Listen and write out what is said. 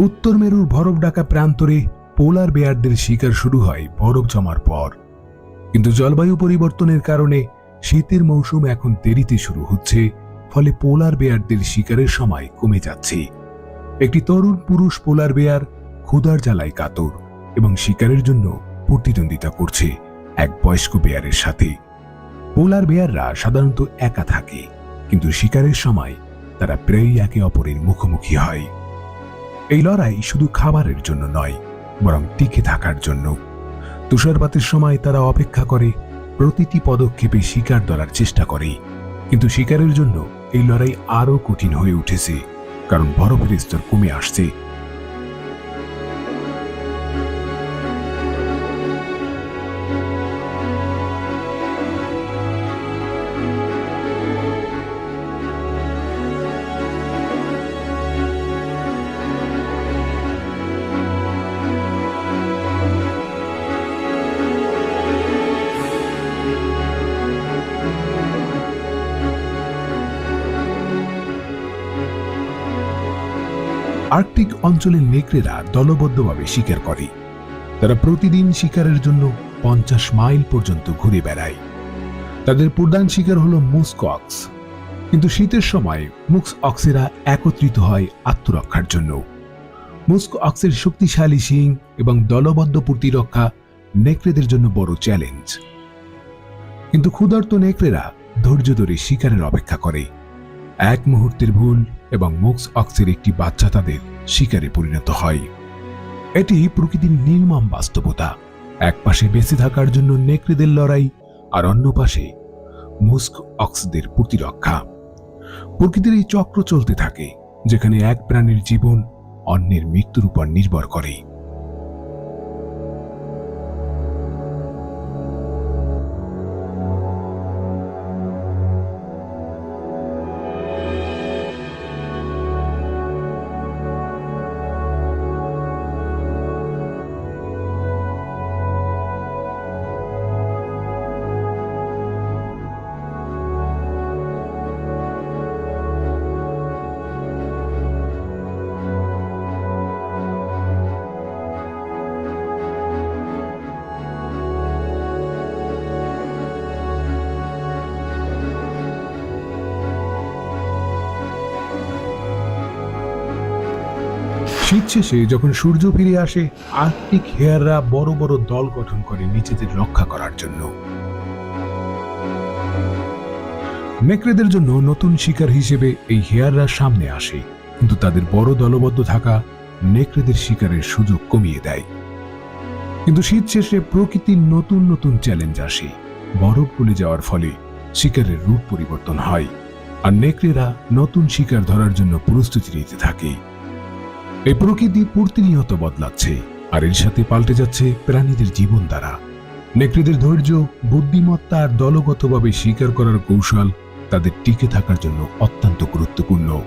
উত্তর মেরুর বরফ ডাকা প্রান্তরে পোলার বেয়ারদের শিকার শুরু হয় বরফ জমার পর। কিন্তু জলবায়ু পরিবর্তনের কারণে শীতের মৌসুম এখন দেরিতে শুরু হচ্ছে, ফলে পোলার বেয়ারদের শিকারের সময় কমে যাচ্ছে। একটি তরুণ পুরুষ পোলার বেয়ার ক্ষুধার জ্বালায় কাতর এবং শিকারের জন্য প্রতিদ্বন্দ্বিতা করছে এক বয়স্ক বেয়ারের সাথে। পোলার বেয়াররা সাধারণত একা থাকে, কিন্তু শিকারের সময় তারা প্রায়ই একে অপরের মুখোমুখি হয়। এই লড়াই শুধু খাবারের জন্য নয়, বরং টিকে থাকার জন্য। তুষারপাতের সময় তারা অপেক্ষা করে, প্রতিটি পদক্ষেপে শিকার ধরার চেষ্টা করে। কিন্তু শিকারের জন্য এই লড়াই আরও কঠিন হয়ে উঠেছে, কারণ বরফের স্তর কমে আসছে। আর্কটিক অঞ্চলের নেকড়েরা দলবদ্ধভাবে শিকার করে। তারা প্রতিদিন শিকারের জন্য পঞ্চাশ মাইল পর্যন্ত ঘুরে বেড়ায়। তাদের প্রধান শিকার হল মুস্ক অক্স কিন্তু শীতের সময় মুক্স অক্সেরা একত্রিত হয় আত্মরক্ষার জন্য। মুস্ক অক্সের শক্তিশালী শিং এবং দলবদ্ধ প্রতিরক্ষা নেকড়েদের জন্য বড় চ্যালেঞ্জ। কিন্তু ক্ষুধার্ত নেকড়েরা ধৈর্য ধরে শিকারের অপেক্ষা করে। এক মুহূর্তের ভুল এবং মুক্স অক্সের একটি বাচ্চা তাদের শিকারে পরিণত হয়। এটি প্রকৃতির নির্মম বাস্তবতা। এক পাশে বেঁচে থাকার জন্য নেকড়েদের লড়াই আর অন্য পাশে মুস্ক অক্সদের প্রতিরক্ষা। প্রকৃতির এই চক্র চলতে থাকে, যেখানে এক প্রাণীর জীবন অন্যের মৃত্যুর উপর নির্ভর করে। শীত শেষে যখন সূর্য ফিরে আসে, আর্কটিক হেয়াররা বড় বড় দল গঠন করে নিজেদের রক্ষা করার জন্য। নেকড়েদের জন্য নতুন শিকার হিসেবে এই হেয়াররা সামনে আসে, কিন্তু তাদের বড় দলবদ্ধ থাকা নেকড়েদের শিকারের সুযোগ কমিয়ে দেয়। কিন্তু শীত শেষে প্রকৃতির নতুন নতুন চ্যালেঞ্জ আসে। বরফ গলে যাওয়ার ফলে শিকারের রূপ পরিবর্তন হয়, আর নেকড়েরা নতুন শিকার ধরার জন্য প্রস্তুতি নিতে থাকে। এই প্রকৃতি প্রতিনিয়ত বদলাচ্ছে, আর এর সাথে পাল্টে যাচ্ছে প্রাণীদের জীবন দ্বারা। নেকড়েদের ধৈর্য, বুদ্ধিমত্তা আর দলগতভাবে স্বীকার করার কৌশল তাদের টিকে থাকার জন্য অত্যন্ত গুরুত্বপূর্ণ।